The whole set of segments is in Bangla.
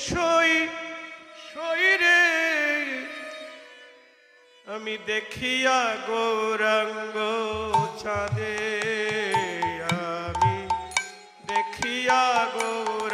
সই সইরে আমি দেখিয়া গৌরঙ্গ চাঁদে আমি দেখিয়া গৌর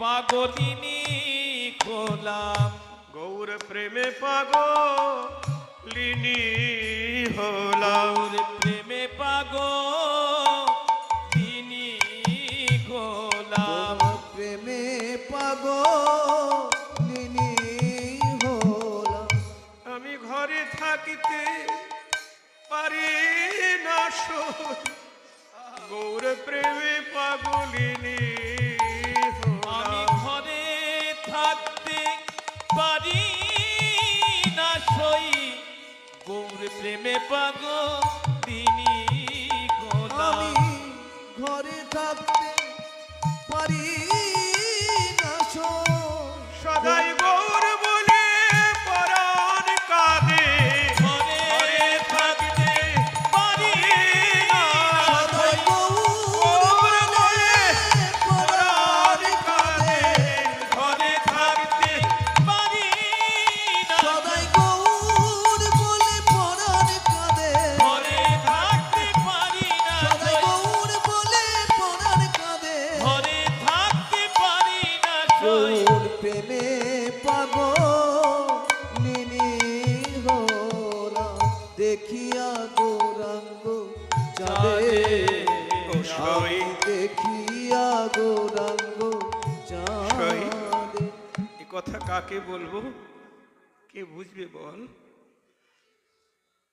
পাগলিনী হলাম গৌর প্রেমে পাগলিনী হলাম। গৌর প্রেমে পাগলিনী হলাম প্রেমে পাগলিনী হলাম। আমি ঘরে থাকিতে পারি না গৌর প্রেমে পাগলিনী পাগল সই কথা কাকে বলব? কে বুঝবে বল?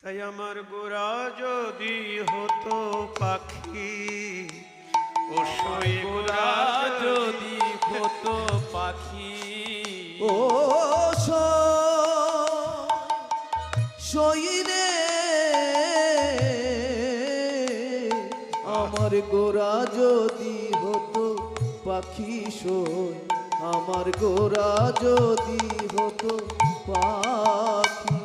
তাই আমার গোরা যদি হতো পাখি ও সই গোরা যদি হতো পাখি। ও সই রে আমার গোরা যদি হতো পাখি সই, আমার গোরা যদি হতো পাখি।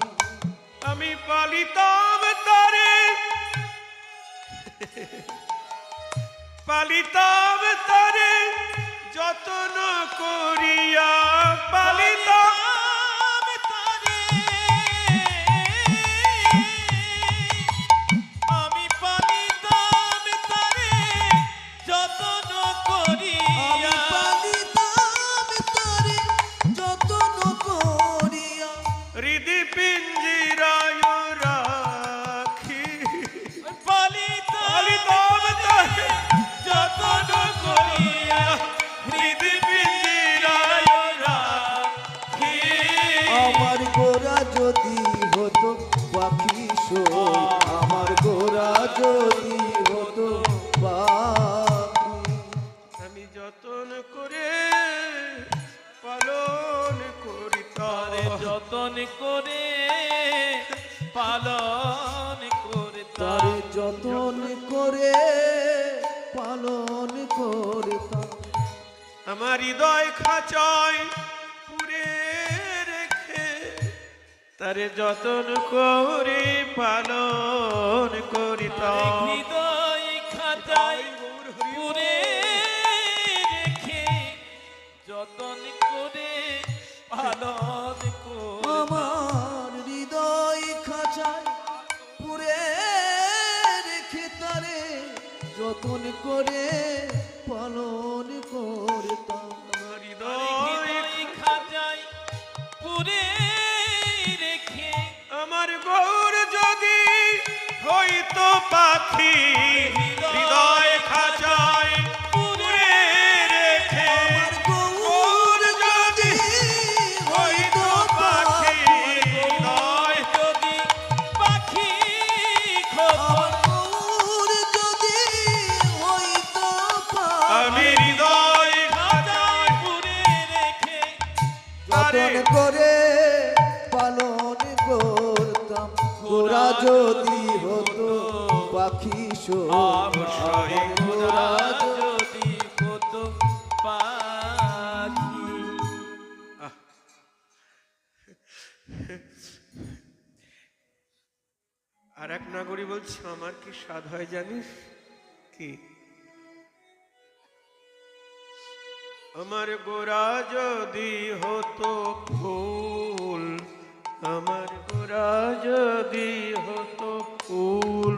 আমি পালিতাম তারে। পালিতাম তারে, যত্ন করিয়া পালিতাম আমার গোরা যদি হতো পাখি সই আমার গোরা যদি হতো আমি যতন করে পালন করি তারে যতন করে পালন করে তারে যতন করে পালন করতাম আমার হৃদয় খাচায় তারে যতন করে পালন করিতাম পাখি হৃদয় খাঁচায় পুরে রেখে। আমার গৌর যদি হইতো পাখি হৃদয় যদি পাখি খবর গৌর যদি হইতো আমি পাখি হৃদয় খাতায় পুরে রেখে যতন করে পালন করতাম যদি পাখি যদি পাখি। আর এক নাগরী বলছে আমার কি স্বাদ হয় জানিস? কি? আমার গোরা যদি হতো ফুল আমার গোরা যদি হতো ফুল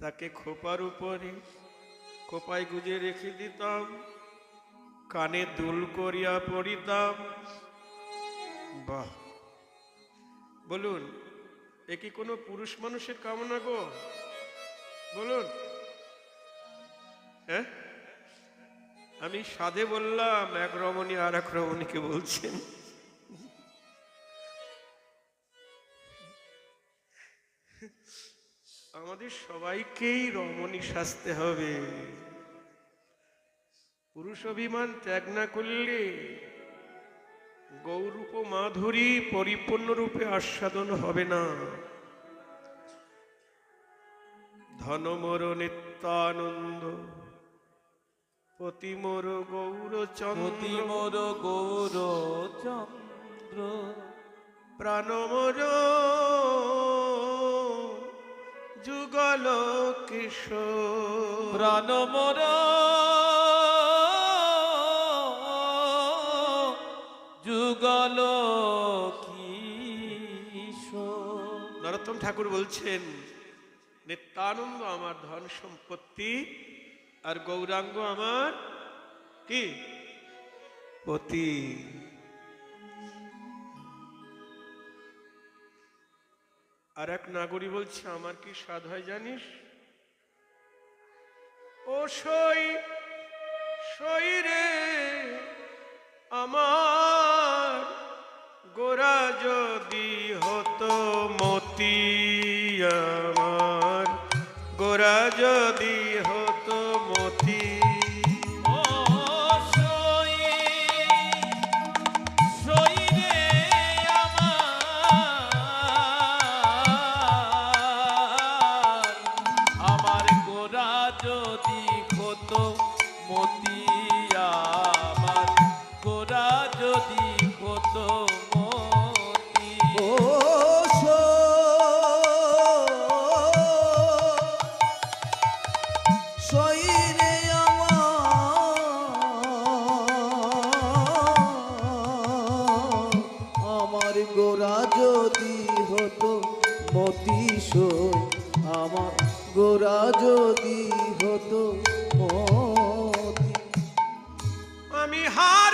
তাকে খোপার উপরে খোপায় গুজে রেখে দিতাম, কানে দুল করিয়া পড়িতাম। বাহ। বলুন, এ কি কোনো পুরুষ মানুষের কামনা গো? বলুন। হ্যাঁ? আমি সাধে বললাম, এক রমণী আর এক রমণীকে বলছেন। আমাদের সবাইকেই রমণী সাজতে হবে। পুরুষ অভিমান ত্যাগ না করলে গৌরূপ মাধুরী পরিপূর্ণ রূপে আস্বাদন হবে না। ধন ধনমর নিত্যানন্দ পতিমর গৌর অতি চন্দ্র মোর গৌর চন্দ্র প্রাণমর যুগল কিশোর। প্রাণ মোর। যুগল কিশোর। নরোত্তম ঠাকুর বলছেন নিত্যানন্দ আমার ধন সম্পত্তি আর গৌরাঙ্গ আমার কি? পতি। আর এক নাগরী বলছে, আমার কি স্বাদ হয় জানিস? ও সই সই রে, আমার গোরা যদি হতো মতি আমার গোরা যদি গোরা যদি হতো মতিস আমার গোরা যদি হতো আমি হা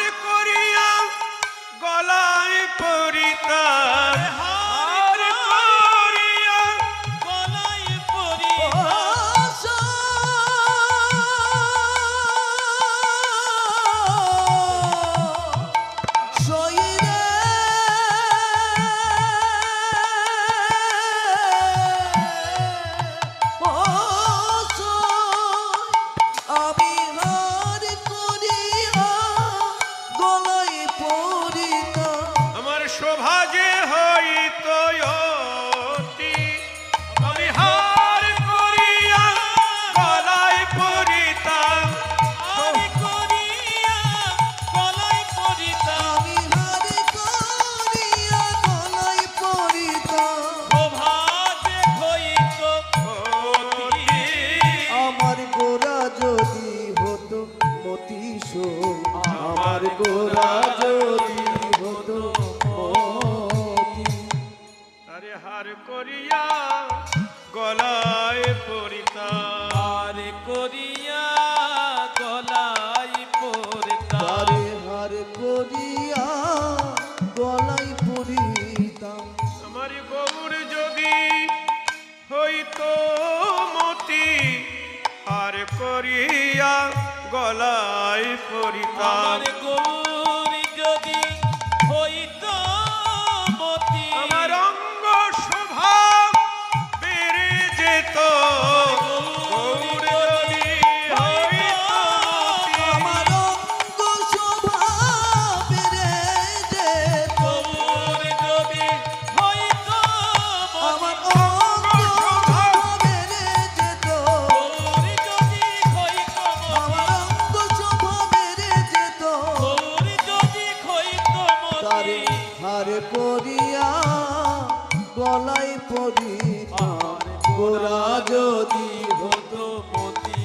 গোরা যদি হতো মতি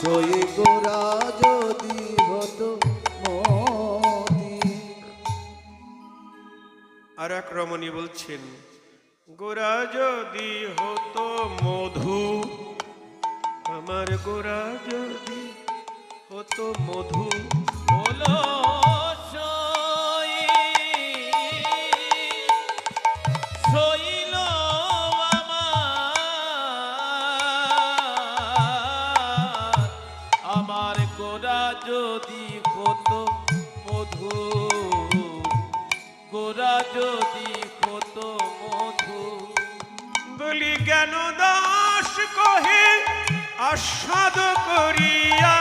সই গোরা যদি হতো আর এক রমণী বলছেন গোরা যদি হতো মধু আমার গোরা যদি হতো মধু বলো যদি কত মধু গোরা যদি কত মধু। বলি কেন দাস কহে আস্বাদ করিয়া